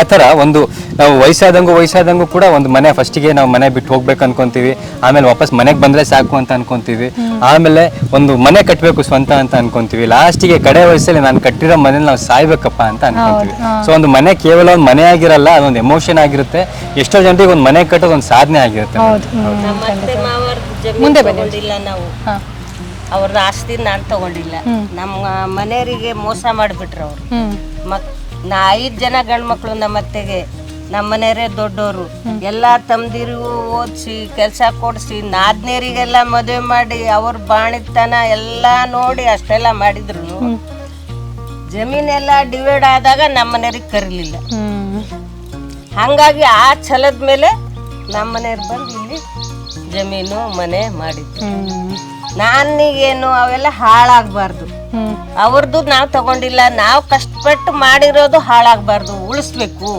ಆ ಥರ ಒಂದು ನಾವು ವಯಸ್ಸಾದಂಗೂ ವಯಸ್ಸಾದಂಗೂ ಕೂಡ ಒಂದು ಮನೆ ಫಸ್ಟಿಗೆ ನಾವು ಮನೆ ಬಿಟ್ಟು ಹೋಗ್ಬೇಕು ಅನ್ಕೊಂತೀವಿ. ಆಮೇಲೆ ವಾಪಸ್ ಮನೆಗೆ ಬಂದರೆ ಸಾಕು ಅಂತ ಅನ್ಕೊಂತೀವಿ. ಆಮೇಲೆ ಒಂದು ಮನೆ ಕಟ್ಟಬೇಕು ಸ್ವಂತ ಅಂತ ಅನ್ಕೊಂತೀವಿ. ಲಾಸ್ಟಿಗೆ ಕಡೆ ವಯಸ್ಸಲ್ಲಿ ನಾನು ಕಟ್ಟಿರೋ ಮನೇಲಿ ನಾವು ಸಾಯ್ಬೇಕಪ್ಪ ಅಂತ ಅನ್ಕೊಂತೀವಿ. ಸೊ ಒಂದು ಮನೆ ಕೇವಲ ಒಂದು ಮನೆ ಆಗಿರಲ್ಲ ಅದೊಂದು ಎಮೋಷನ್ ಆಗಿರುತ್ತೆ. ಎಷ್ಟೋ ಜನರಿಗೆ ಒಂದು ಮನೆ ಕಟ್ಟೋದು ಒಂದು ಸಾಧನೆ ಆಗಿರುತ್ತೆ. ಮುಂದೆ ನಾವು. ಅವ್ರದ್ದು ಆಸ್ತಿ ನಾನು ತಗೊಂಡಿಲ್ಲ. ನಮ್ಮ ಮನೆಯವರಿಗೆ ಮೋಸ ಮಾಡಿಬಿಟ್ರು ಅವ್ರು. ಮಕ್ ನಾ ಐದು ಜನ ಗಂಡು ಮಕ್ಕಳು ನಮ್ಮ ಅತ್ತೆಗೆ ನಮ್ಮ ಮನೆಯವರೇ ದೊಡ್ಡವರು ಎಲ್ಲ ತಮ್ದಿರಿಗೂ ಓದಿಸಿ ಕೆಲಸ ಕೊಡಿಸಿ ನಾದ್ನೇರಿಗೆಲ್ಲ ಮದುವೆ ಮಾಡಿ ಅವ್ರ ಬಾಣಿತನ ಎಲ್ಲ ನೋಡಿ ಅಷ್ಟೆಲ್ಲ ಮಾಡಿದ್ರು ಜಮೀನೆಲ್ಲ ಡಿವೈಡ್ ಆದಾಗ ನಮ್ಮ ಮನೆಯವ್ರಿಗೆ ಕರೀಲಿಲ್ಲ. ಹಂಗಾಗಿ ಆ ಛಲದ ಮೇಲೆ ನಮ್ಮ ಮನೆಯವ್ರು ಬಂದು ಇಲ್ಲಿ ಜಮೀನು ಮನೆ ಮಾಡಿದ್ರು. ನಾನೀಗೇನು ಅವೆಲ್ಲ ಹಾಳಾಗಬಾರ್ದು. ಅವ್ರದ್ದು ನಾವು ತಗೊಂಡಿಲ್ಲ ನಾವು ಕಷ್ಟಪಟ್ಟು ಮಾಡಿರೋದು ಹಾಳಾಗಬಾರ್ದು ಉಳಿಸ್ಬೇಕು.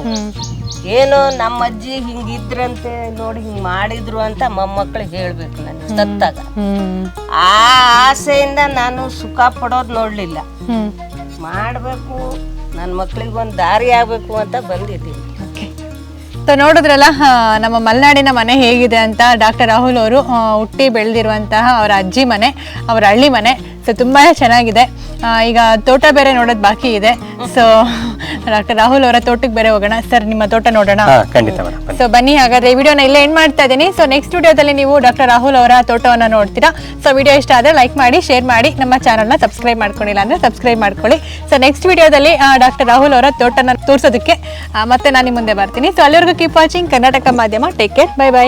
ಏನು ನಮ್ಮ ಅಜ್ಜಿ ಹಿಂಗಿದ್ರಂತೆ ನೋಡಿ ಹಿಂಗ್ ಮಾಡಿದ್ರು ಅಂತ ಮೊಮ್ಮಕ್ಳಿಗೆ ಹೇಳ್ಬೇಕು ನಾನು ಸತ್ತಾಗ. ಆ ಆಸೆಯಿಂದ ನಾನು ಸುಖ ಪಡೋದು ನೋಡ್ಲಿಲ್ಲ. ಮಾಡಬೇಕು ನನ್ನ ಮಕ್ಳಿಗೆ ಒಂದು ದಾರಿ ಆಗಬೇಕು ಅಂತ ಬಂದಿದ್ದೀನಿ. ಸೊ ನೋಡಿದ್ರಲ್ಲ ನಮ್ಮ ಮಲೆನಾಡಿನ ಮನೆ ಹೇಗಿದೆ ಅಂತ ಡಾಕ್ಟರ್ ರಾಹುಲ್ ಅವರು ಹುಟ್ಟಿ ಬೆಳೆದಿರುವಂತಹ ಅವರ ಅಜ್ಜಿ ಮನೆ ಅವರ ಹಳ್ಳಿ ಮನೆ. ಸೊ ತುಂಬಾ ಚೆನ್ನಾಗಿದೆ. ಈಗ ತೋಟ ಬೇರೆ ನೋಡೋದು ಬಾಕಿ ಇದೆ. ಸೊ ಡಾಕ್ಟರ್ ರಾಹುಲ್ ಅವರ ತೋಟಕ್ಕೆ ಬೇರೆ ಹೋಗೋಣ. ಸರ್ ನಿಮ್ಮ ತೋಟ ನೋಡೋಣ. ಖಂಡಿತ ಸೊ ಬನ್ನಿ. ಹಾಗಾದ್ರೆ ಈ ವಿಡಿಯೋನ ಇಲ್ಲೇ ಎಂಡ್ ಮಾಡ್ತಾ ಇದ್ದೀನಿ. ಸೊ ನೆಕ್ಸ್ಟ್ ವಿಡಿಯೋದಲ್ಲಿ ನೀವು ಡಾಕ್ಟರ್ ರಾಹುಲ್ ಅವರ ತೋಟವನ್ನು ನೋಡ್ತೀರಾ? ಸೊ ವಿಡಿಯೋ ಇಷ್ಟ ಆದರೆ ಲೈಕ್ ಮಾಡಿ ಶೇರ್ ಮಾಡಿ. ನಮ್ಮ ಚಾನಲ್ನ ಸಬ್ಸ್ಕ್ರೈಬ್ ಮಾಡ್ಕೊಂಡಿಲ್ಲ ಅಂದ್ರೆ ಸಬ್ಸ್ಕ್ರೈಬ್ ಮಾಡ್ಕೊಳ್ಳಿ. ಸೊ ನೆಕ್ಸ್ಟ್ ವಿಡಿಯೋದಲ್ಲಿ ಡಾಕ್ಟರ್ ರಾಹುಲ್ ಅವರ ತೋಟನ ತೋರಿಸೋದಕ್ಕೆ ಮತ್ತೆ ನಾನು ನಿಮ್ಮ ಮುಂದೆ ಬರ್ತೀನಿ. ಸೊ ಅಲ್ಲಿವರೆಗೂ ಕೀಪ್ ವಾಚಿಂಗ್ ಕರ್ನಾಟಕ ಮಾಧ್ಯಮ. Take care bye bye